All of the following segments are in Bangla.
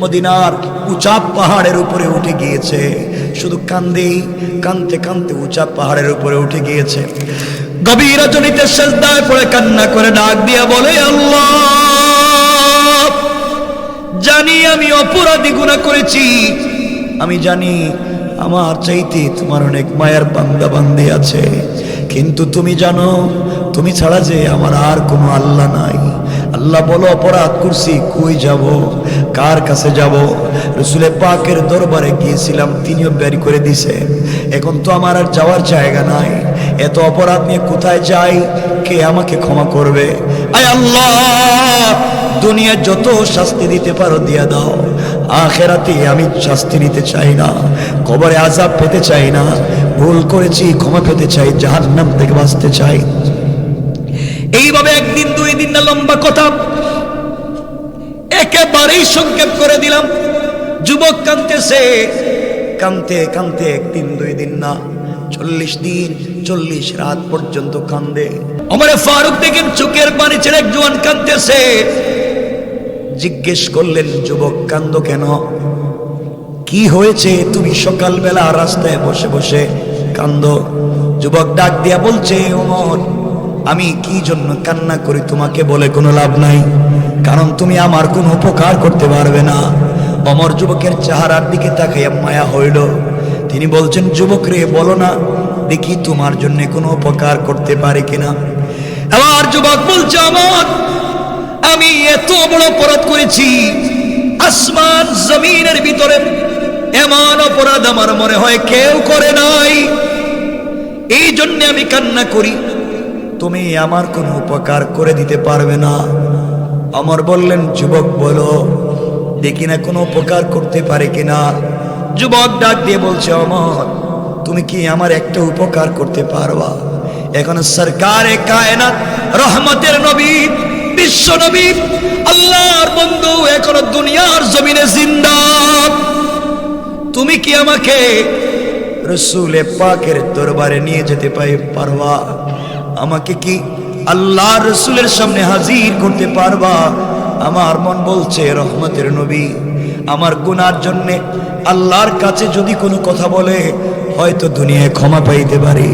মদিনার উঁচা পাহাড়ের উপরে উঠে গিয়েছে। শুধু কান্দে কানতে কানতে উঁচা পাহাড়ের উপরে উঠে গিয়েছে। গভীর জনিতে সেজদায় পড়ে কান্না করে ডাক দিয়া বলে, আল্লাহ, জানি আমি অপরাধী গুণা করেছি। আমি জানি আমার চাইতে তোমার অনেক মায়ের বান্দা বান্দি আছে। কিন্তু তুমি জানো, তুমি ছাড়া যে আমার আর কোনো আল্লাহ নাই। আল্লাহ বলো, অপরাধ করছি, কই যাব? কার কাছে যাব? রসুলে পাকের দরবারে গিয়েছিলাম, তিনিও বের করে দিছে এখন তো আমার আর যাওয়ার জায়গা নাই। এত অপরাধ নিয়ে কোথায় যাই? কে আমাকে ক্ষমা করবে? আয় আল্লাহ দুনিয়া যত শাস্তি দিতে পারো, দিয়া দাও। আখেরাতে আমি শাস্তি নিতে চাই না। কবরে আজাব পেতে চাই না। ভুল করেছি, ক্ষমা পেতে চাই, জাহান্নাম থেকে বাঁচতে চাই। এইভাবে একদিন, দুই দিন না লম্বা কথা। একেবারেই সংক্ষেপ করে দিলাম। যুবক কানতেছে কানতে কানতে একদিন, দুই দিন না, চল্লিশ দিন, চল্লিশ রাত পর্যন্ত কান্দে আমার ফারুক দেখেন, চোখের পানি ছেড়ে এক জোয়ান কানতেছে জিজ্ঞেস করলেন, যুবক কান্দ কেন? কি হয়েছে? তুমি সকালবেলা রাস্তায় বসে বসে কান্দ যুবক ডাক দিয়া বলছে, ওমর আমি কি জন্য কান্না করি তোমাকে বলে কোনো লাভ নাই? কারণ তুমি আমার কোনো উপকার করতে পারবে না। অমর যুবকের চেহারার দিকে তাকাইয়া মায়া হইল। তিনি বলছেন, যুবক রে, বলো না, দেখি তোমার জন্য কোনো উপকার করতে পারে কিনা? এবার যুবক বলছে আমার আমি এত বড় অপরাধ করেছি। আসমান জমিনের ভিতরে এমন অপরাধ আমার মনে হয় কেউ করে নাই। এই জন্য আমি কান্না করি। তুমি আমার কোনো উপকার করে দিতে পারবে না। আমার বললেন, যুবক, বলো, দেখি না কোনো উপকার করতে পারে কিনা? যুবক ডাক দিয়ে বলছে, অমর, তুমি কি আমার একটা উপকার করতে পারবা? এখন সরকারে রহমতের নবী, বিশ্ব নবী, আল্লাহর বন্ধু এখনও দুনিয়ার জমিনে জিন্দা। তুমি কি আমাকে রসুলে পাকের দরবারে নিয়ে যেতে পারবা? আমাকে কি আল্লাহ রসুলের সামনে হাজির করতে পারবা? আমার মন বলছে, রহমতের নবী, আমার গুনার জন্যে আল্লাহর কাছে যদি কোনো কথা বলে, হয়তো দুনিয়ায় ক্ষমা পাইতে পারি।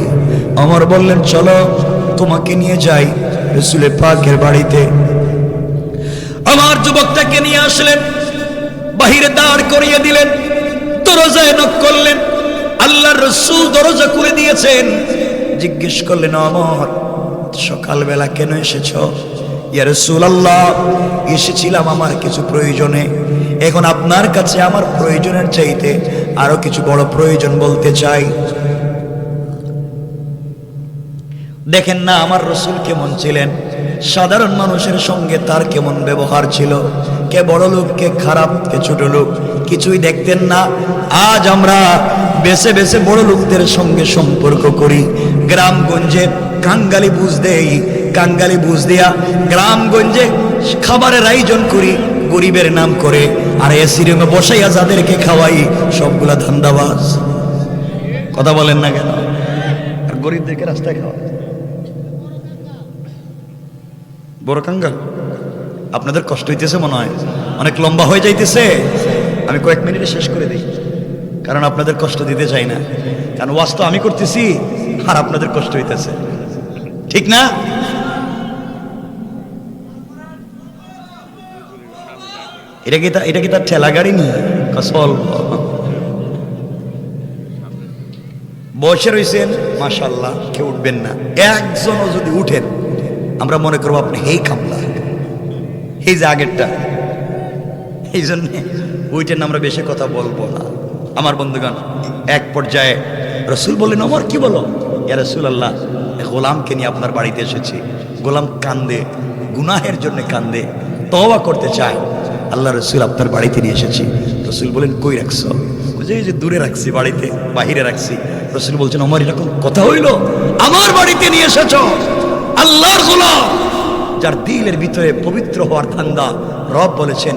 আমার বললেন, চলো তোমাকে নিয়ে যাই রসুলে পাকের বাড়িতে। আমার যুবকটাকে নিয়ে আসলেন, বাহিরে দাঁড় করিয়ে দিলেন, দরজায় নক করলেন। আল্লাহর রসুল দরজা করে দিয়েছেন। জিজ্ঞেস করলেন অমর সকালবেলা কেন এসেছ? ইয়ারে এসেছিলাম আমার কিছু প্রয়োজনে। এখন আপনার কাছে আমার প্রয়োজনের চাইতে আরও কিছু বড় প্রয়োজন বলতে চাই। দেখেন না, আমার রসুল কেমন ছিলেন? সাধারণ মানুষের সঙ্গে তার কেমন ব্যবহার ছিল? কে বড় লোক, কে খারাপ, কে ছোট লোক? কিছুই দেখতেন না। আজ আমরা বেছে বেছে বড় লোকদের সঙ্গে সম্পর্ক করি। গ্রামগঞ্জে কাঙ্গালি বুঝ দেই, কাঙ্গালি বুঝ দিয়া গ্রামগঞ্জে খাবারের আয়োজন করি, গরিবের নাম করে। আর এসি রুমে বসাইয়া যাদেরকে খাওয়াই, সবগুলা ধান্দাবাজ। কথা বলেন না কেন? আর গরিবদেরকে রাস্তায় খাওয়া বড় কাঙ্গাল। আপনাদের কষ্ট হইতেছে মনে হয়? অনেক লম্বা হয়ে যাইতেছে। আমি কয়েক মিনিটে শেষ করে দিই। কারণ আপনাদের কষ্ট দিতে চাই না। কারণ ওয়াজ তো আমি করতেছি, আর আপনাদের কষ্ট হইতেছে। ঠিক না? এটা কি তা- এটা কি তার ঠেলা গাড়ি নিয়ে কসল। বসে রয়েছেন মাশাল্লাহ কেউ উঠবেন না। একজনও যদি উঠেন আমরা মনে করব আপনি হেই কামলা। এই যে আগেরটা। এই জন্যে ওইটার আমরা বেশি কথা বলব না। আমার বন্ধুগণ, এক পর্যায়ে রসুল বললেন আমার কি বলো? ইয়া রসুল আল্লাহ গোলামকে নিয়ে আপনার বাড়িতে এসেছি। গোলাম কান্দে, গুনাহের জন্য কান্দে, তওবা করতে চায়। আল্লাহ রসুল আপনার বাড়িতে নিয়ে এসেছি। রসুল বলেন কই রাখছ? এই যে দূরে রাখছি, বাড়িতে, বাহিরে রাখছি। রসুল বলছেন আমার এরকম কথা হইল? আমার বাড়িতে নিয়ে এসেছ? আল্লাহর গোলাম। যার দিলের ভিতরে পবিত্র হওয়ার ধান্দা রব বলেছেন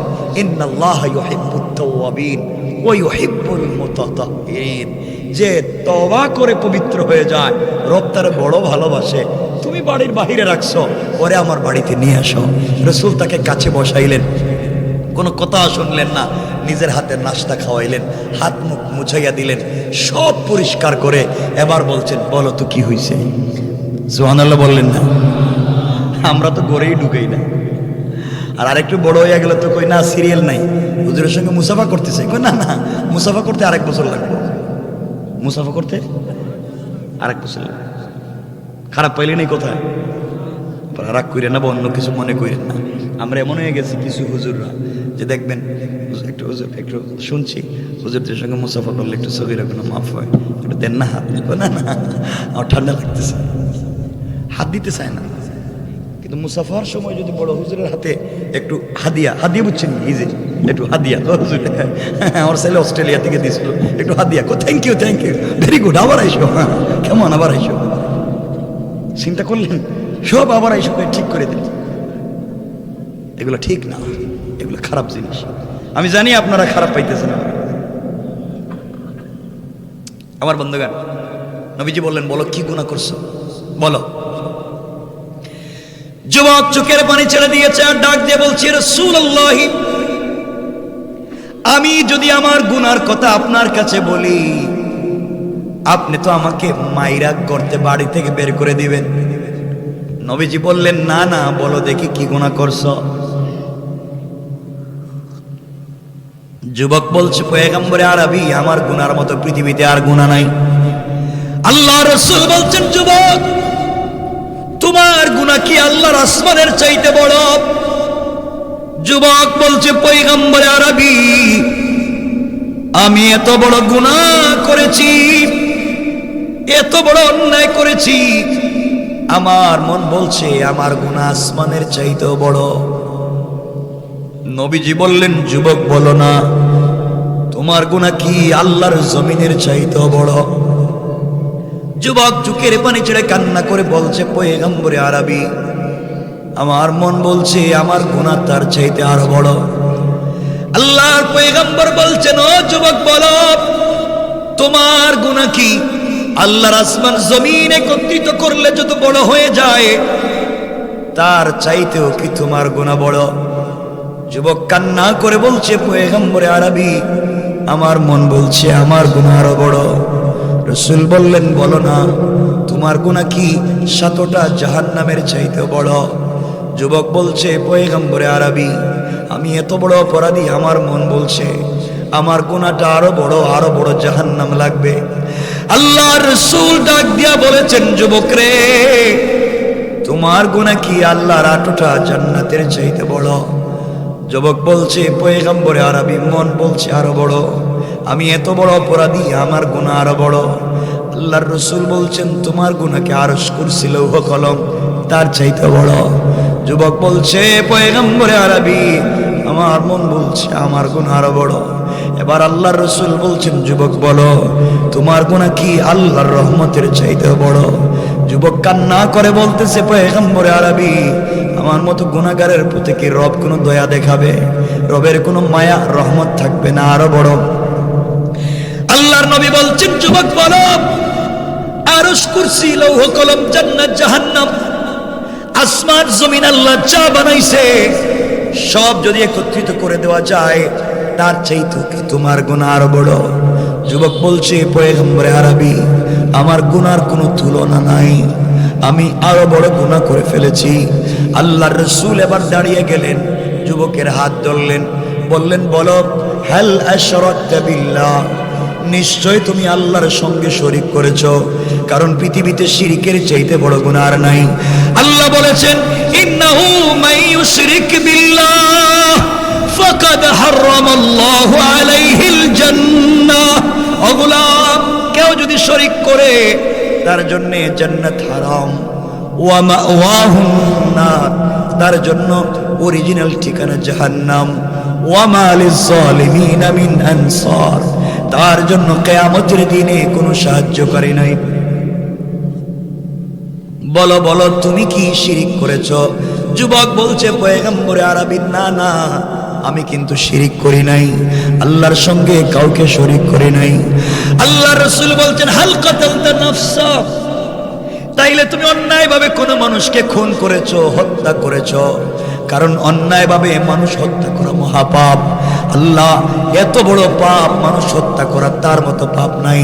যে তবা করে পবিত্র হয়ে যায়, রব তার বড় ভালোবাসে। তুমি বাড়ির বাহিরে রাখছো, পরে আমার বাড়িতে নিয়ে আসো। রসুল তাকে কাছে বসাইলেন। কোনো কথা শুনলেন না, নিজের হাতে নাস্তা খাওয়াইলেন, হাত মুখ মুছাইয়া দিলেন, সব পরিষ্কার করে এবার বলছেন, বলো তো কি হয়েছে সোহানাল্লাহ বললেন না আমরা তো গড়েই ঢুকেই না আর আরেকটু বড় হয়ে গেলে তো কই, না সিরিয়াল নাই। হুজুরের সঙ্গে মুসাফা করতেছে। কই, না না, মুসাফা করতে আরেক বছর লাগবে। মুসাফা করতে আরেক বছর লাগবে। খারাপ পাইলে নেই কোথায় আপনারা রাগ করেন না বা অন্য কিছু মনে করেন না। আমরা এমন হয়ে গেছি কিছু হুজুররা যে দেখবেন, একটু হুজুর, একটু শুনছি, হুজুরদের সঙ্গে মুসাফা করলে একটু সগিরা কোনো মাফ হয়। একটু দেন না হাত। না না, আমার ঠান্ডা লাগতেছে। হাত দিতে চায় না। কিন্তু মুসাফার সময় যদি বড় হুজুরের হাতে একটু হাদিয়া হাদিয়া বুঝছেন যে একটু হাদিয়া তো আমার ছেলে অস্ট্রেলিয়া থেকে দিয়েছিল একটু হাদিয়া কো thank you thank you very good আবার আইসো। হ্যাঁ, কেমন আবার আইসো। চিন্তা করলেন? সব আবার আইসো ঠিক করে দিলেন এগুলো ঠিক না এগুলো খারাপ জিনিস। আমি জানি আপনারা খারাপ পাইতেছেন। আমার বন্ধুগান নবীজি বললেন বলো কি গুণা করছ? বলো। যুবক চোখের পানি ছেড়ে দিয়েছে আর ডাক দিয়ে বলছে আমি যদি আমার গুনার কথা আপনার কাছে বলি, আপনি তো আমাকে মাইরা করতে বাড়ি থেকে বের করে দিবেন। নবীজি বললেন, না না, বলো দেখি কি গুণা করছ। যুবক বলছে, পয়গম্বরে আরবি, আমার গুনার মতো পৃথিবীতে আর গুণা নাই। আল্লাহ রসুল বলছেন, যুবক তোমার গুণা কি আল্লাহর আসমানের চাইতে বড়? যুবক বলছে পৈগম্বরে আরবি, আমি এত বড় গুণা করেছি, এত বড় অন্যায় করেছি। আমার মন বলছে, আমার গুণা আসমানের চাইতেও বড়। নবীজি বললেন, যুবক বলো না, তোমার গুণা কি আল্লাহর জমিনের চাইতেও বড়? যুবক চুকের পানি ছেড়ে কান্না করে বলছে, পয়গম্বরে আরবি, আমার মন বলছে আমার গুণা তার চাইতে আরও বড়। আল্লাহর পয়গম্বর বলছেন, ও যুবক, বলো, তোমার গুণা কি? আল্লাহর আসমান জমিন একত্রিত করলে যত বড় হয়ে যায়, তার চাইতেও কি তোমার গুণা বড়? যুবক কান্না করে বলছে, পয়গম্বরে আরবি, আমার মন বলছে আমার গুণা আরও বড়। রসুল বললেন, বলো না, তোমার গুণা কি? সাতটা জাহান নামের চাইতে বড়। যুবক বলছে, পয়গম্বরে আরবি, আমি এত বড় অপরাধী, আমার মন বলছে, আমার গুণাটা আরও বড় আরও বড় জাহান্নাম লাগবে। আল্লাহ রসুল ডাক দিয়া বলেছেন, যুবক রে, তোমার গুণা কি আল্লাহর আটোটা জান্নাতের চাইতে বড়? যুবক বলছে, পয়গম্বরে আরবি, মন বলছে আরও বড়। আমি এত বড় অপরাধী, আমার গুণা আরও বড়। আল্লাহর রসুল বলছেন, তোমার গুণাকে আরস করছিল কলম, তার চাইতে বড়। যুবক বলছে, পয়গম্বরে আরবি, আমার মন বলছে আমার গুণ আরও বড়। এবার আল্লাহর রসুল বলছেন, যুবক বলো, তোমার গুণা কি আল্লাহর রহমতের চাইতে বড়? যুবক কান্না করে বলতেছে, পয়গম্বরে আরবি, আমার মতো গুণাগারের প্রতি কি রব কোনো দয়া দেখাবে? রবের কোনো মায়া, রহমত থাকবে না আরও বড়? আল্লাহর নবী বলছেন, যুবক বলো, আরশ কুরসি, লৌহ কলম, জান্নাত, জাহান্নাম, আসমান, জমিন, আল্লাহ যা বানাইছে, সব যদি একত্রিত করে দেওয়া যায়, তার চাইতে কি তোমার গুণা আরও বড়। যুবক বলছে, পয়গম্বরে আরবি, আমার গুনার কোনো তুলনা নাই। আমি আরও বড় গুনাহ করে ফেলেছি। আল্লাহর রসুল এবার দাঁড়িয়ে গেলেন, যুবকের হাত ধরলেন, বললেন, বলো, হেল বিল্লাহ? নিশ্চয় তুমি আল্লাহর সঙ্গে শরিক করেছ, কারণ পৃথিবীতে শিরিকের চাইতে বড় গুনাহ আর নাই। আল্লাহ বলেছেন কেউ যদি শরিক করে, তার জন্য জান্নাত হারাম। ওয়া তার জন্য অরিজিনাল ঠিকানা জাহান্নাম। ওয়া মা লিজ-জালিমিনা মিন আনসার। তার জন্য কেয়ামতের দিনে কোনো সাহায্য করে নাই। বলো বলো, তুমি কি শিরিক করেছ? যুবক বলছে, পয়গম্বরে আরবি না না, আমি কিন্তু শিরিক করি নাই। আল্লাহর সঙ্গে কাউকে শরিক করি নাই। আল্লাহ রসুল বলছেন হালকা তালতা নফসা। তাইলে তুমি অন্যায়ভাবে কোনো মানুষকে খুন করেছ, হত্যা করেছ। কারণ অন্যায়ভাবে মানুষ হত্যা করা মহাপাপ। আল্লাহ এত বড় পাপ মানুষ হত্যা করা তার মতো পাপ নাই।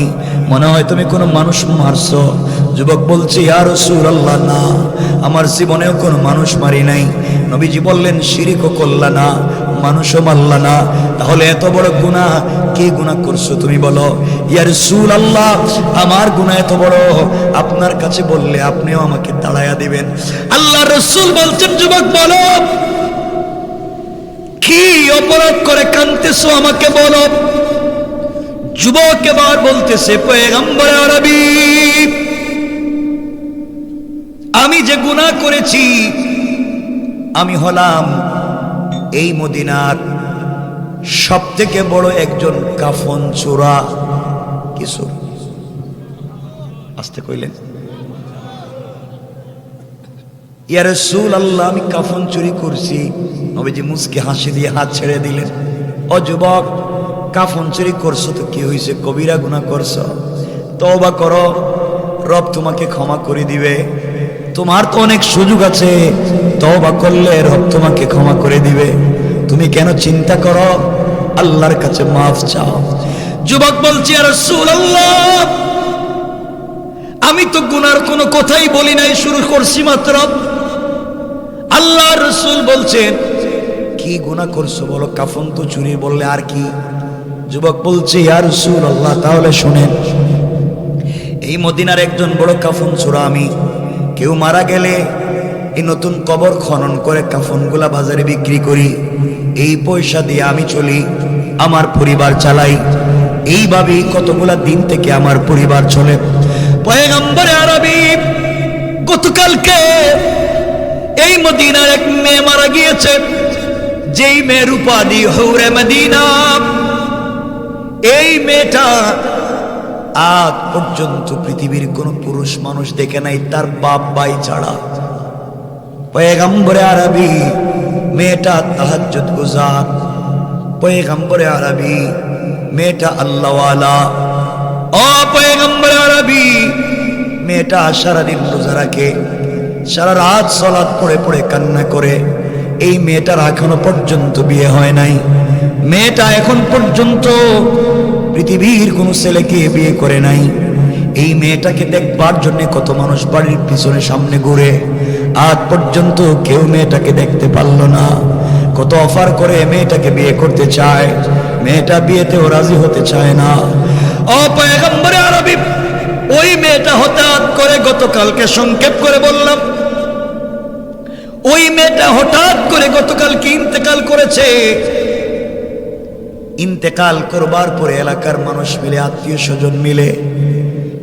মনে হয় তুমি কোনো মানুষ মারছ? যুবক বলছি আর সুর আল্লাহ না, আমার জীবনেও কোনো মানুষ মারি নাই। নবীজি বললেন শিরিকও করলা না মানুষও মারলা না। তাহলে এত বড় গুণা কে গুণা করছ তুমি বলো? ইয়ার সুল আল্লাহ আমার গুণা এত বড়। আপনার কাছে বললে আপনিও আমাকে তাড়াইয়া দিবেন। আল্লাহ রসুল বলছেন, যুবক বলো, কি অপরাধ করে কানতেছো আমাকে বলো। যুবক এবার বলতেছে, পয়গম্বর আরবি, আমি যে গুনাহ করেছি, আমি হলাম এই মদিনার সব থেকে বড় একজন কাফন চোরা কিছু। আসতে কইলেন। ইয়ারে সুল আল্লাহ আমি কাফন চুরি করছি। নবীজি মুসকে হাসি দিয়ে হাত ছেড়ে দিলেন। ও যুবক, কাফন চুরি করছ তো কি হয়েছে কবিরা গুণা করছ? তওবা করো। রব তোমাকে ক্ষমা করে দিবে। তোমার তো অনেক সুযোগ আছে। তওবা করলে রব তোমাকে ক্ষমা করে দিবে। তুমি কেন চিন্তা করো? আল্লাহর কাছে মাফ চাও। যুবক বলছি আর আমি তো গুনার কোনো কথাই বলি নাই, শুরু করছি মাত্র। আল্লাহ রসুল বলছেন, কি গুনাহ করছ বলো? কাফন তো চুরি বললে আর কি? যুবক বলছে, ইয়া রসুল আল্লাহ তাহলে শুনেন, এই মদিনার একজন বড় কাফন চোরা আমি। কেউ মারা গেলে এই নতুন কবর খনন করে কাফনগুলা বাজারে বিক্রি করি। এই পয়সা দিয়ে আমি চলি, আমার পরিবার চালাই। এইভাবেই কতগুলা দিন থেকে আমার পরিবার চলে। পয়গম্বরে আরবি, গতকালকে এই মদিনার এক মেয়ে মারা গিয়েছে। যেই মেয়ের উপাধি হৌরে মদিনা। এই মেয়েটা আজ পর্যন্ত পৃথিবীর কোন পুরুষ মানুষ দেখে নাই, তার বাপ ভাই ছাড়া। পয়গম্বরে আরবি, মেয়েটা তাহাজ্জুদ গুজার। পয়গম্বরে আরবি, মেয়েটা আল্লাহওয়ালা। ও পয়গম্বরে আরবি, মেয়েটা সারাদিন রোজা রাখে, সারা রাত সলাদ পড়ে পড়ে কান্না করে। এই মেয়েটার এখনও পর্যন্ত বিয়ে হয় নাই। মেয়েটা এখন পর্যন্ত পৃথিবীর কোনো ছেলেকে বিয়ে করে নাই। এই মেয়েটাকে দেখবার জন্য কত মানুষ বাড়ির পিছনে সামনে ঘুরে। আজ পর্যন্ত কেউ মেয়েটাকে দেখতে পারল না। কত অফার করে মেয়েটাকে বিয়ে করতে চায়। মেয়েটা বিয়েতেও রাজি হতে চায় না। ও পয়গম্বরে আরবি, ওই মেয়েটা হঠাৎ করে গতকালকে সংক্ষেপ করে বললাম, ওই মেয়েটা হঠাৎ করে গতকালকে ইন্তেকাল করেছে। ইন্তেকাল করবার পরে এলাকার মানুষ মিলে, আত্মীয় স্বজন মিলে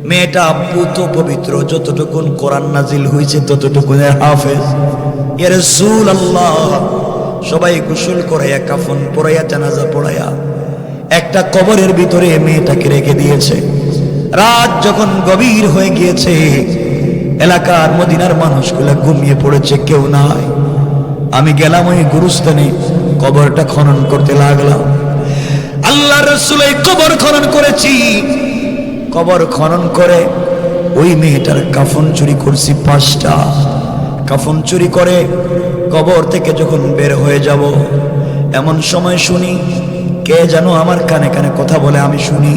মেয়েটা পুত পবিত্র, যতটুকুন কোরআন নাজিল হয়েছে ততটুকুন হাফেজ। এর আল্লাহ সবাই গোসল করাইয়া, কাফন পড়াইয়া জানাজা পড়াইয়া একটা কবরের ভিতরে মেয়েটাকে রেখে দিয়েছে। রাত যখন গভীর হয়ে গিয়েছে, এলাকার মদিনার মানুষগুলা ঘুমিয়ে পড়েছে, কেউ নাই। আমি গেলাম ওই গুরুস্থানে, কবরটা খনন করতে লাগলাম। আল্লাহ রসুল এই কবর খনন করেছি। কবর খনন করে ওই মেয়েটার কাফন চুরি করছি পাঁচটা। কাফন চুরি করে কবর থেকে যখন বের হয়ে যাব, এমন সময় শুনি, কে যেন আমার কানে কানে কথা বলে আমি শুনি।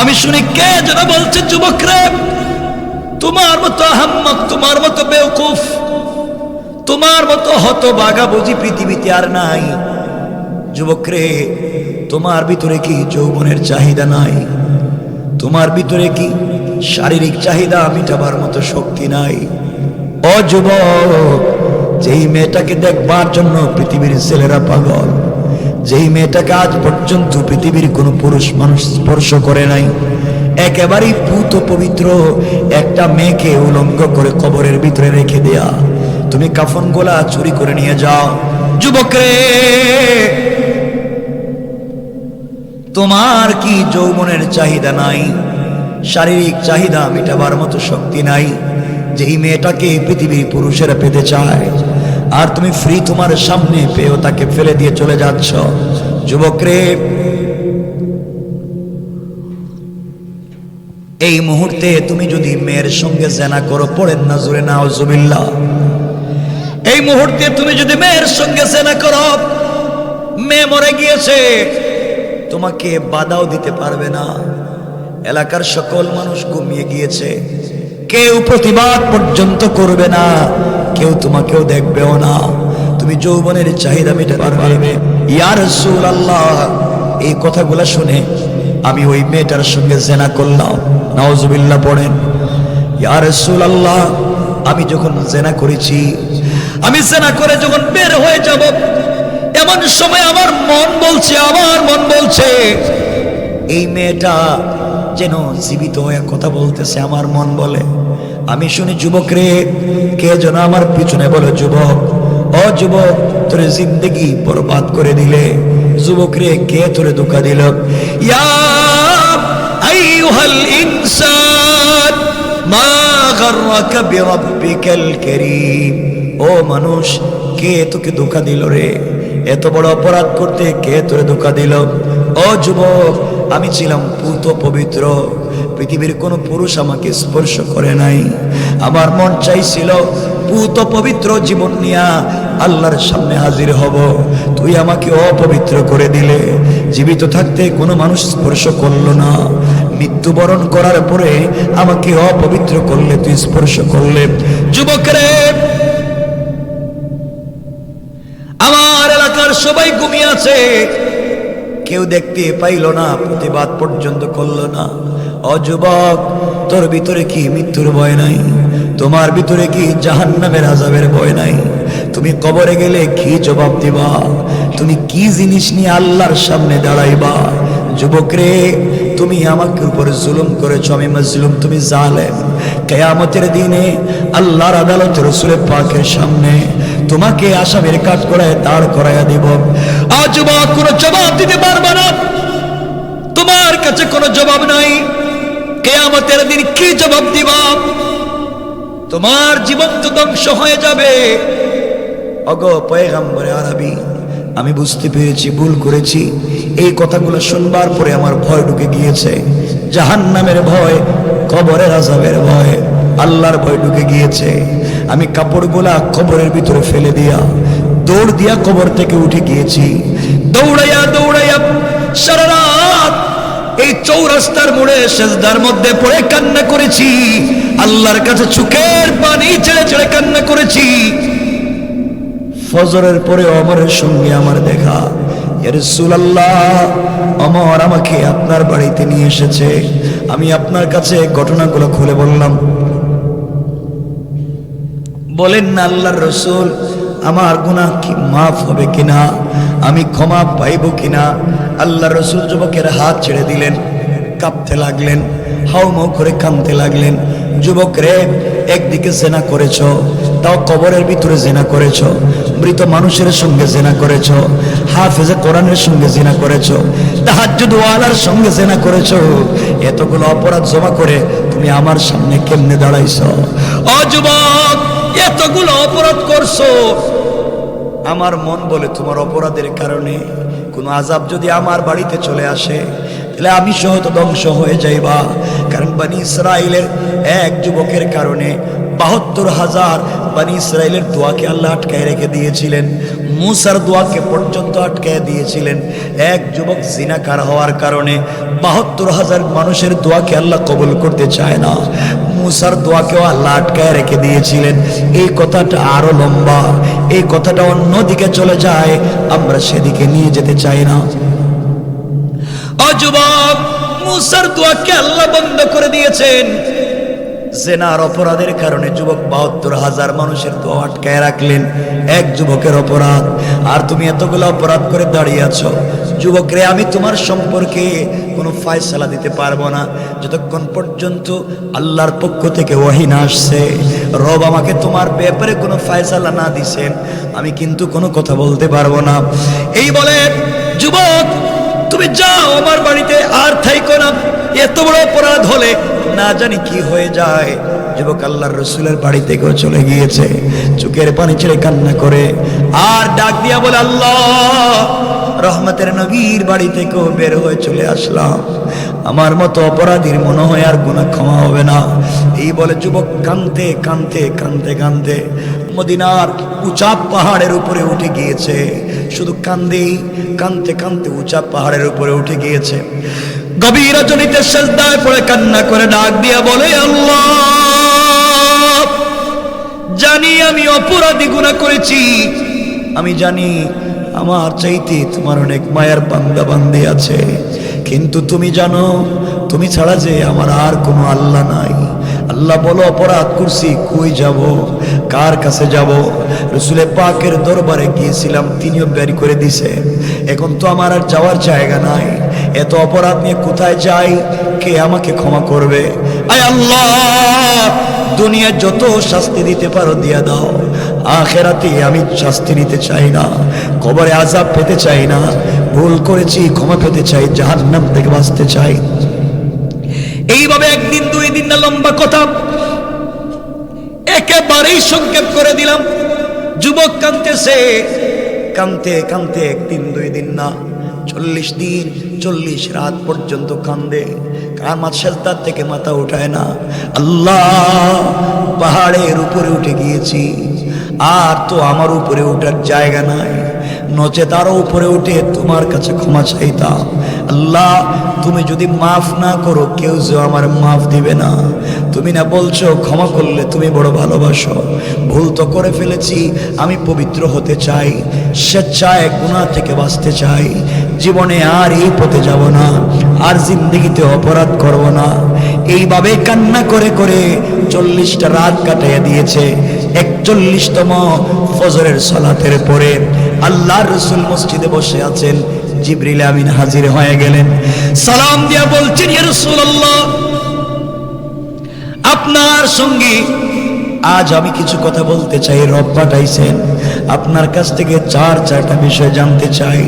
আমি শুনি, কে যেন বলছে, যুবকরা, তোমার মতো হাম্মক তোমার মতো বেওকুফ, তোমার মতো হত বাঘা বুঝি পৃথিবীতে আর নাই। যুবক রে তোমার ভিতরে কি যৌবনের চাহিদা নাই? তোমার ভিতরে কি শারীরিক চাহিদা মিটাবার মতো শক্তি নাই? ও যুবক, যেই মেয়েটাকে দেখবার জন্য পৃথিবীর ছেলেরা পাগল, যেই মেয়েটাকে আজ পর্যন্ত পৃথিবীর কোনো পুরুষ মানুষ স্পর্শ করে নাই, একেবারেই পুত পবিত্র একটা মেয়েকে উলঙ্গ করে কবরের ভিতরে রেখে দেয়া। তুমি কাফন গোলা চুরি করে নিয়ে যাও। যুবক রে তোমার কি যৌবনের চাহিদা নাই? শারীরিক চাহিদা মেটাবার মতো শক্তি নাই, যেই মেয়েটাকে পৃথিবীর পুরুষেরা পেতে চায়। আর তুমি ফ্রি তোমার সামনে পেয়েও তাকে ফেলে দিয়ে চলে যাচ্ছ। যুবক রে এই মুহূর্তে তুমি যদি মেয়ের সঙ্গে জেনা করো, পড়েন না জোরে না জুবিল্লা এই মুহূর্তে তুমি যদি মেয়ের সঙ্গে জেনা করো, মেয়ে মরে গিয়েছে তোমাকে বাধাও দিতে পারবে না। এলাকার সকল মানুষ ঘুমিয়ে গিয়েছে। কেউ প্রতিবাদ পর্যন্ত করবে না। কেউ তোমাকেও দেখবেও না। তুমি যৌবনের চাহিদা মেটাতে পারবে। ইয়ার রসুল আল্লাহ এই কথাগুলো শুনে আমি ওই মেয়েটার সঙ্গে জেনা করলাম। নওয়াজবিল্লাহ পড়েন। ইয়ার রসুল আল্লাহ আমি যখন জেনা করেছি, আমি জেনা করে যখন বের হয়ে যাব, এমন সময় আমার মন বলছে, আমার এই মেয়েটা যেন জীবিত হয়ে কথা বলতেছে, আমার মন বলে। আমি শুনি, যুবক রে, কে যেন আমার পিছনে বলে, যুবক, ও যুবক, তোর জিন্দগি বরবাদ করে দিলে। যুবক রে, কে তোরে ধোকা দিল? ও মানুষ, কে তোকে ধোকা দিল রে? এত বড় অপরাধ করতে কে তোরে ধোকা দিল? ও যুবক আমি ছিলাম পুত পবিত্র। পৃথিবীর কোনো পুরুষ আমাকে স্পর্শ করে নাই। আমার মন চাইছিল পুত পবিত্র জীবন নিয়া আল্লাহর সামনে হাজির হব। তুই আমাকে অপবিত্র করে দিলে। জীবিত থাকতে কোনো মানুষ স্পর্শ করল না। মৃত্যুবরণ করার পরে আমাকে অপবিত্র করলে, তুই স্পর্শ করলে। যুবকরে, আমার এলাকার সবাই ঘুমিয়ে আছে। কেউ দেখতে পাইল না, প্রতিবাদ পর্যন্ত করল না। অযুবক তোর ভিতরে কি মৃত্যুর ভয় নাই? তোমার ভিতরে কি জাহান্নামের আজাবের ভয় নাই? তুমি কবরে গেলে কি জবাব দিবা? তুমি কি জিনিস নিয়ে আল্লাহর সামনে দাঁড়াইবা? যুবক রে, তুমি আমাকে উপর জুলুম করেছ, আমি মজলুম, তুমি জালেম। কেয়ামতের দিনে আল্লাহর আদালত রসুলের পাকের সামনে তোমাকে আসামের কাঠ করায় দাঁড় করাইয়া দিব। আজ বা কোনো জবাব দিতে পারবে না। তোমার কাছে কোনো জবাব নাই। কেয়ামতের দিন কি জবাব দিবা? তোমার জীবন তো ধ্বংস হয়ে যাবে। অগ পয়গাম্বরে আরবি, আমি বুঝতে পেরেছি, ভুল করেছি। এই কথাগুলো শুনবার পরে আমার ভয় ঢুকে গিয়েছে। জাহান্নামের ভয়, কবরের আজাবের ভয়, আল্লাহর ভয় ঢুকে গিয়েছে। আমি কাপড়গুলা কবরের ভিতরে ফেলে দিয়া দৌড় দিয়া কবর থেকে উঠে গিয়েছি। দৌড়াইয়া দৌড়াইয়া সারা রাত এই চৌরাস্তার মোড়ে সেজদার মধ্যে পড়ে কান্না করেছি। আল্লাহর কাছে চুকের পানি ছেড়ে ছেড়ে কান্না করেছি। ফজরের পরে অমরের সঙ্গে আমার দেখা। অমর আমাকে আপনার বাড়িতে নিয়ে এসেছে। আমি আপনার কাছে ঘটনাগুলো খুলে বললাম। বলেন না আল্লাহর রসুল, আমার গুনাহ কি মাফ হবে কিনা? আমি ক্ষমা পাইব কিনা? আল্লাহ রসুল যুবকের হাত ছেড়ে দিলেন, কাঁপতে লাগলেন হাউমাউ করে কাঁদতে লাগলেন। যুবক রে, একদিকে জেনা করেছ, তাও কবরের ভিতরে জেনা করেছ, মৃত মানুষের সঙ্গে জেনা করেছ, হাফেজে কোরআনের সঙ্গে জেনা করেছ তাহাজ্জুদ ওয়ালার সঙ্গে জেনা করেছ। এতগুলো অপরাধ জমা করে তুমি আমার সামনে কেমনে দাঁড়াইছ? ও যুবক এতগুলো অপরাধ করছ। আমার মন বলে তোমার অপরাধের কারণে কোনো আজাব যদি আমার বাড়িতে চলে আসে, তাহলে আমি সহ তো ধ্বংস হয়ে যাইবা। কারণ বানি ইসরায়েলের এক যুবকের কারণে বাহাত্তর হাজার বানি ইসরায়েলের দোয়াকে আল্লাহ আটকায় রেখে দিয়েছিলেন। মুসার দোয়াকে পর্যন্ত আটকায় দিয়েছিলেন। এক যুবক জিনাকার হওয়ার কারণে বাহাত্তর হাজার মানুষের দোয়াকে আল্লাহ কবুল করতে চায় না। মুসার দোয়াকেও আল্লাহ আটকায় রেখে দিয়েছিলেন। এই কথাটা আরও লম্বা। এই কথাটা অন্যদিকে চলে যায়, আমরা সেদিকে নিয়ে যেতে চাই না। অযুবক মুসার দোয়াকে আল্লাহ বন্ধ করে দিয়েছেন। জেনার অপরাধের কারণে যুবক বাহাত্তর হাজার মানুষের দোয়া আটকায় রাখলেন। এক যুবকের অপরাধ। আর তুমি এতগুলো অপরাধ করে দাঁড়িয়ে আছো। যুবক রে আমি তোমার সম্পর্কে কোনো ফায়সালা দিতে পারব না। যতক্ষণ পর্যন্ত আল্লাহর পক্ষ থেকে ওয়াহি না আসছে, রব আমাকে তোমার ব্যাপারে কোনো ফায়সালা না দিছেন, আমি কিন্তু কোনো কথা বলতে পারব না। এই বলে যুবক তুমি যাও আমার বাড়িতে, আর থাইকো না। এত বড় অপরাধ হলে না জানি কি হয়ে যায়। যুবক আল্লাহর রসুলের বাড়ি থেকেও চলে গিয়েছে। চোখের পানি ছেড়ে কান্না করে। আর ডাক দিয়া বলে, আল্লাহ, রহমতের নবীর বাড়ি থেকেও বের হয়ে চলে আসলাম। আমার মতো অপরাধীর মনে হয় আর গুণা ক্ষমা হবে না। এই বলে যুবক কানতে কানতে কানতে কানতে মদিনার উঁচা পাহাড়ের উপরে উঠে গিয়েছে। শুধু কান্দেই কানতে কানতে উঁচা পাহাড়ের উপরে উঠে গিয়েছে। গভীর জনিতে সেজদায় পড়ে কান্না করে ডাক দিয়া বলে, আল্লাহ, জানি আমি অপরাধী গুণা করেছি। আমি জানি আমার চাইতে তোমার অনেক মায়ের বান্দা বান্দি আছে। কিন্তু তুমি জানো, তুমি ছাড়া যে আমার আর কোনো আল্লাহ নাই। আল্লাহ বলো, অপরাধ করছি, কই যাব? কার কাছে যাব? রসুলে পাকের দরবারে গিয়েছিলাম, তিনিও বের করে দিছে। এখন তো আমার আর যাওয়ার জায়গা নাই। এত অপরাধ নিয়ে কোথায় যাই? কে আমাকে ক্ষমা করবে? আয় আল্লাহ দুনিয়া যত শাস্তি দিতে পারো, দিয়া দাও। আখেরাতে আমি শাস্তি নিতে চাই না। কবরে আজাব পেতে চাই না। ভুল করেছি, ক্ষমা পেতে চাই, জাহান্নাম থেকে বাঁচতে চাই। এইভাবে একদিন, দুই দিন না লম্বা কথা। একেবারেই সংক্ষেপ করে দিলাম। যুবক কানতেছে কানতে কানতে একদিন, দুই দিন না, চল্লিশ দিন, চল্লিশ রাত পর্যন্ত কান্দে কামাত সেজদার থেকে মাথা উঠায় না। আল্লাহ, পাহাড়ের উপরে উঠে গিয়েছি। আর তো আমার উপরে উঠার জায়গা নাই। নচে তারও উপরে উঠে তোমার কাছে ক্ষমা চাইতাম। আল্লাহ, তুমি যদি মাফ না করো, কেউ যে আমার মাফ দিবে না। তুমি না বলছো, ক্ষমা করলে তুমি বড় ভালোবাসো। ভুল তো করে ফেলেছি, আমি পবিত্র হতে চাই। স্বেচ্ছায় গুণা থেকে বাঁচতে চাই। জীবনে আর এই পথে যাব না, আর জিন্দগিতে অপরাধ করব না। এইভাবে কান্না করে করে চল্লিশটা রাত কাটাইয়া দিয়েছে। একচল্লিশতম ফজরের সলাতের পরে আল্লাহর রসুল মসজিদে বসে আছেন, জিবরিল আমিন হাজির হয়ে গেলেন। সালাম দিয়া বলছেন রাসূলুল্লাহ, আপনার সঙ্গে, আজ আমি কিছু কথা বলতে চাই, রব পাঠাইছেন। আপনার কাছ থেকে চার, চারটা বিষয় জানতে চাই।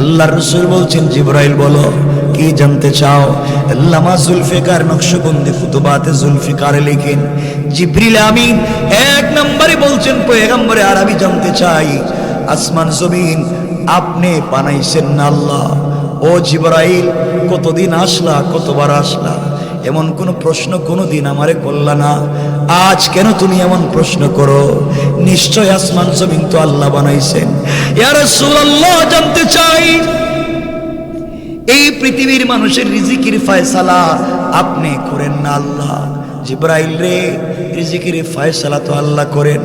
আল্লাহ রসুল বলছেন, জিব্রাইল, বলো, কি জানতে চাও? আল্লামা জুলফিকার নকশবন্দি কুতুবাতে জুলফিকারে লিখেন, জিব্রিল আমিন এক নম্বরে বলছেন, পয়গম্বরে, আর আমি জানতে চাই আসমান জমিন আপনি বানাইছেন না আল্লাহ। ও জিব্রাইল, কতদিন আসলা, কতবার আসলা? এমন কোন প্রশ্ন কোনো দিন আমারে করলা না। আজ কেন তুমি এমন প্রশ্ন করো? নিশ্চয় আসমান জমিন তো আল্লাহ বানাইছেন। ইয়া রাসূলুল্লাহ, জানতে চাই, এই পৃথিবীর মানুষের রিজিকির ফয়সালা আপনি করেন না আল্লাহ। জিব্রাইল রে, রিজিকির ফয়সালা তো আল্লাহ করেন।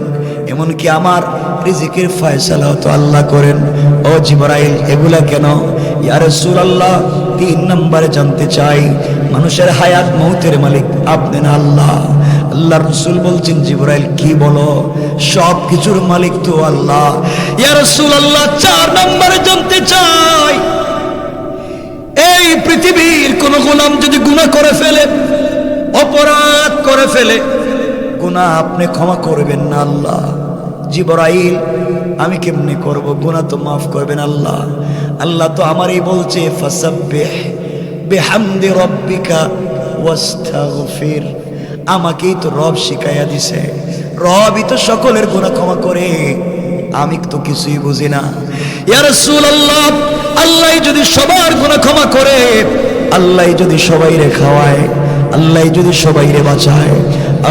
এমনকি আমার রিজিকের ফয়সালাও তো আল্লাহ করেন। ও জিব্রাইল, এগুলা কেন? ইয়া রাসূলুল্লাহ, তিন নম্বরে জানতে চাই, মানুষের হায়াত মৌতের মালিক আপনি না আল্লাহ? আল্লাহ রসুল বলছেন, জিব্রাইল, কি বলো? সব কিছুর মালিক তো আল্লাহ। ইয়া আল্লাহ চার নম্বরে জানতে চাই, এই পৃথিবীর কোন গোলাম যদি গুনাহ করে ফেলে, অপরাধ করে ফেলে গুনাহ আপনি ক্ষমা করবেন না আল্লাহ। জিবরাইল, আমি কেমনি করব? গুনাহ তো মাফ করবেন আল্লাহ। আল্লাহ তো আমারই বলছে, ফাসাব্বিহ আমাকেই তো রব শিখাইয়া দিছে। রবই তো সকলের গুনাহ ক্ষমা করে। আমি তো কিছুই বুঝি না। ইয়া রাসূলুল্লাহ, আল্লাহ যদি সবার গুনাহ ক্ষমা করে, আল্লাহ যদি সবাইরে খাওয়ায়, আল্লাহ যদি সবাইরে বাঁচায়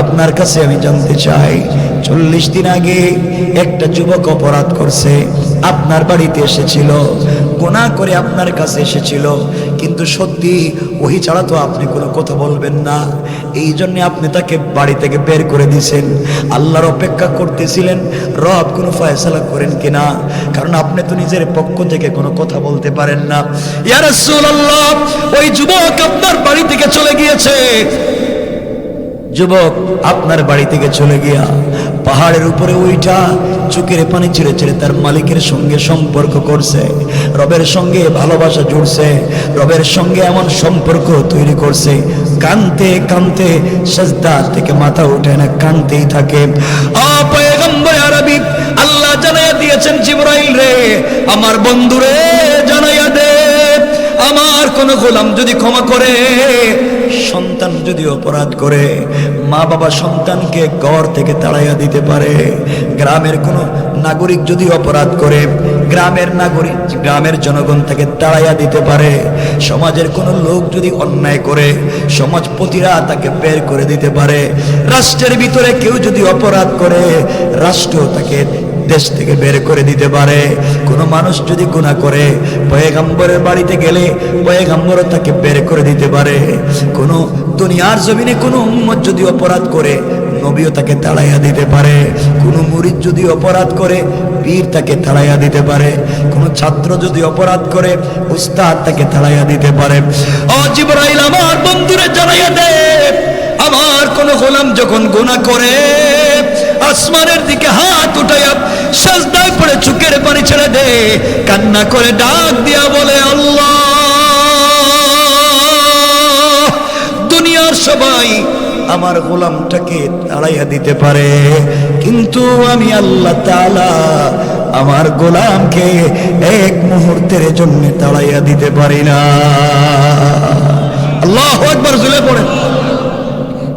আপনার কাছে আমি জানতে চাই, চল্লিশ দিন আগে একটা যুবক অপরাধ করছে, আপনার বাড়িতে এসেছিল গোনা করে আপনার কাছে এসেছিল, কিন্তু সত্যি ওহি ছাড়া তো আপনি কোনো কথা বলবেন না। এই জন্য আপনি তাকে বাড়ি থেকে বের করে দিয়েছেন। আল্লাহর অপেক্ষা করতেছিলেন, রব কোনো ফয়সালা করেন কিনা? কারণ আপনি তো নিজের পক্ষ থেকে কোনো কথা বলতে পারেন না। ওই যুবক আপনার বাড়ি থেকে চলে গিয়েছে। যুবক, আপনার বাড়ি থেকে চলে গিয়া পাহাড়ের উপরে উইঠা চোখের পানি ছেড়ে ছেড়ে তার মালিকের সঙ্গে সম্পর্ক করছে। রবের সঙ্গে ভালোবাসা জুড়ছে, রবের সঙ্গে এমন সম্পর্ক তৈরি করছে। কানতে কানতে সাজদা থেকে মাথা উঠে না, কানতেই থাকে। আল্লাহ জানাইয়া দিয়েছেন জিবরাইল রে। আমার বন্ধুরে জানাইয়া আমার কোন গোলাম যদি ক্ষমা করে, সন্তান যদি অপরাধ করে মা বাবা সন্তানকে ঘর থেকে তাড়াইয়া দিতে পারে, গ্রামের কোন নাগরিক যদি অপরাধ করে, গ্রামের নাগরিক, গ্রামের জনগণ তাকে তাড়াইয়া দিতে পারে, সমাজের কোনো লোক যদি অন্যায় করে সমাজপতিরা তাকে বের করে দিতে পারে, রাষ্ট্রের ভিতরে কেউ যদি অপরাধ করে, রাষ্ট্র তাকে দেশ থেকে বের করে দিতে পারে। কোনো মানুষ যদি গুণা করে, পয়েগাম্বরের বাড়িতে গেলে পয়েগাম্বরও তাকে বের করে দিতে পারে। কোনো দুনিয়ার জমিনে কোনো উম্মত যদি অপরাধ করে, নবীও তাকে তাড়াইয়া দিতে পারে। কোনো মুরিদ যদি অপরাধ করে বীর তাকে তাড়াইয়া দিতে পারে। কোনো ছাত্র যদি অপরাধ করে, উস্তাদ তাকে তাড়াইয়া দিতে পারে। ও জিবরাইল, আমার বন্ধুরে জানাইয়া দে, আমার কোন গোলাম যখন গুনাহ করে আসমানের দিকে হাত উঠাইয়া সাজদায় পড়ে চুকের পানি ছেড়ে দে, কান্না করে ডাক দিয়া বলে, আল্লাহ, দুনিয়ার সবাই আমার গোলামটাকে তাড়াইয়া দিতে পারে, কিন্তু আমি আল্লাহ তালা আমার গোলামকে এক মুহূর্তের জন্য তাড়াইয়া দিতে পারি না। আল্লাহ একবার জুলে পড়ে।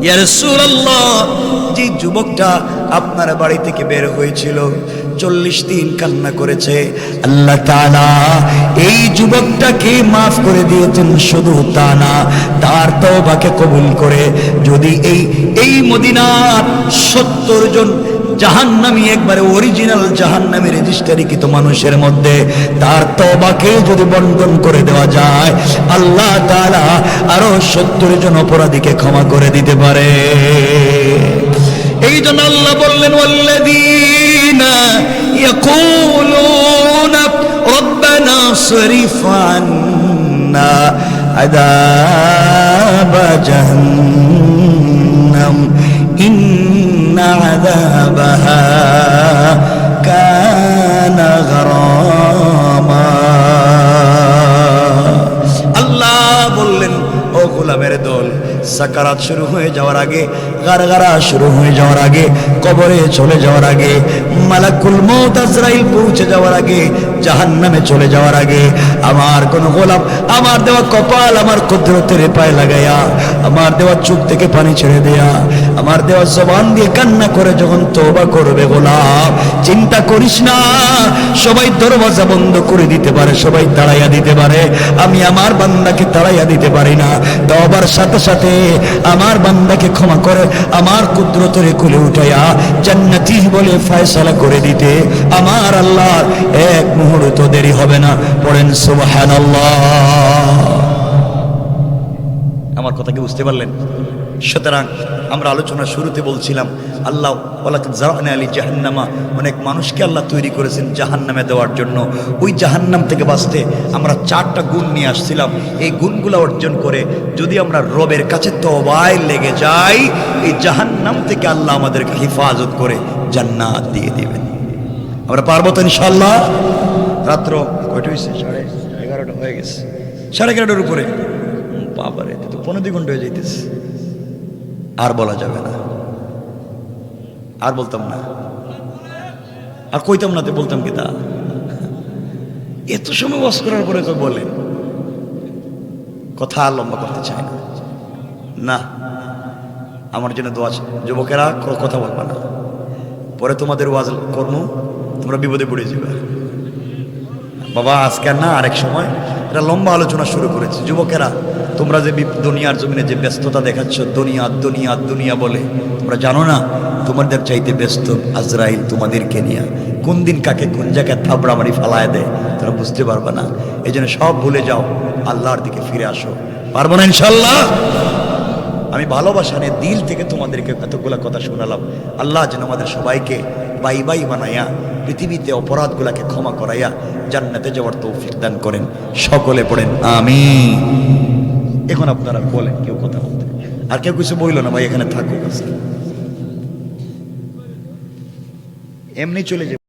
ইয়া রাসূলুল্লাহ যে যুবকটা আপনার বাড়ি থেকে বের হয়েছিল চল্লিশ দিন কান্না করেছে। আল্লাহ তাআলা এই যুবকটাকে মাফ করে দিয়েছেন, শুধু তা না, তার তওবাকে কবুল করে যদি এই এই মদিনার সত্তর জন জাহান্নামী একবারে অরিজিনাল জাহান্নামী রেজিস্ট্রারিকৃত মানুষের মধ্যে তার তবাকে যদি বন্টন করে দেওয়া যায়, আল্লাহ তাআলা আরও সত্তর জন অপরাধীকে ক্ষমা করে দিতে পারে। এই জন্য আল্লাহ বললেন ওয়াল্লাযীনা ইয়াকুলুনা রব্বানা সরিফ আন্না আযাব জাহান্নাম إن عذابها كان غراما আল্লাহ বললেন ও গোলামের দল সাকারাত শুরু হয়ে যাওয়ার আগে, গারগারা শুরু হয়ে যাওয়ার আগে, কবরে চলে যাওয়ার আগে, মালাকুল মৌত আজরাইল পৌঁছে যাওয়ার আগে, জাহান্নামে চলে যাওয়ার আগে, আমার কোন গোলাম, আমার দেওয়া কপাল, আমার কুদরতের পায়ে লাগাইয়া, আমার দেওয়া চোখ থেকে পানি ছেড়ে দেয়া, আমার দেওয়া জবান দিয়ে কান্না করে যখন তোবা করবে গোলাম, চিন্তা করিস না, সবাই দরওয়াজা বন্ধ করে দিতে পারে, সবাই তাড়াইয়া দিতে পারে, আমি আমার বান্দাকে তাড়াইয়া দিতে পারি না তবার সাথে সাথে আমার বান্দাকে ক্ষমা করে, আমার কুদরতের কুলে উঠাইয়া জান্নাতি বলে ফয়সালা করে দিতে। আমার আল্লাহ এক মুহূর্ত দেরি হবে না। পড়েন, সুবহানাল্লাহ। আমার কথা কি বুঝতে পারলেন? সুতরাং আমরা আলোচনা শুরুতে বলছিলাম, আল্লাহ জাহান আলী জাহান্নামা। অনেক মানুষকে আল্লাহ তৈরি করেছেন জাহান্নামে দেওয়ার জন্য। ওই জাহান্নাম থেকে বাঁচতে আমরা চারটা গুণ নিয়ে আসছিলাম। এই গুণগুলো অর্জন করে যদি আমরা রবের কাছে তবায় লেগে যাই, এই জাহান্নাম থেকে আল্লাহ আমাদেরকে হেফাজত করে জান্নাত দিয়ে দেবেন। আমরা পারব তো ইনশাল্লাহ রাত্র কয়টা হয়েছে সাড়ে এগারোটা হয়ে গেছে। সাড়ে এগারোটার উপরে। বাবারে তো পনেরো দুই ঘণ্টা হয়ে যাইতেছে। আর বলা যাবে না। আর বলতাম না। আর কইতাম না তো বলতাম কি তা। এত সময় বস করার পরে তো বলেন কথা আর লম্বা করতে চায় না। না, আমার জন্য দোয়া যুবকেরা কথা বলবা না। পরে তোমাদের ওয়াজ কর্ম, তোমরা বিপদে পড়ে যাবে। বাবা, আজকে না, আরেক সময়। এটা লম্বা আলোচনা শুরু করেছে। যুবকেরা, তোমরা যে দুনিয়ার জমিনে যে ব্যস্ততা দেখাচ্ছ, দুনিয়া দুনিয়া দুনিয়া বলে, তোমরা জানো না, তোমাদের চাইতে ব্যস্ত আজরাইল তোমাদেরকে নিয়ে। কোন দিন কাকে কোন জায়গায় থাবড়া মারি ফালায় দেয় তোমরা বুঝতে পারবে না। এই জন্য সব ভুলে যাও, আল্লাহর দিকে ফিরে আসো। পারব না ইনশাল্লাহ আমি ভালোবাসা নিয়ে দিল থেকে তোমাদেরকে এতগুলা কথা শোনালাম। আল্লাহ যেন আমাদের সবাইকে বাই বাই বানাইয়া পৃথিবীতে অপরাধগুলাকে ক্ষমা করাইয়া জান্নাতে যাওয়ার তৌফিক দান করেন। সকলে পড়েন আমি এখন আপনারা বলেন, কেউ কথা বলতে। আর কেউ কিছু বইল না ভাই, এখানে থাকুক এমনি চলে যাবে।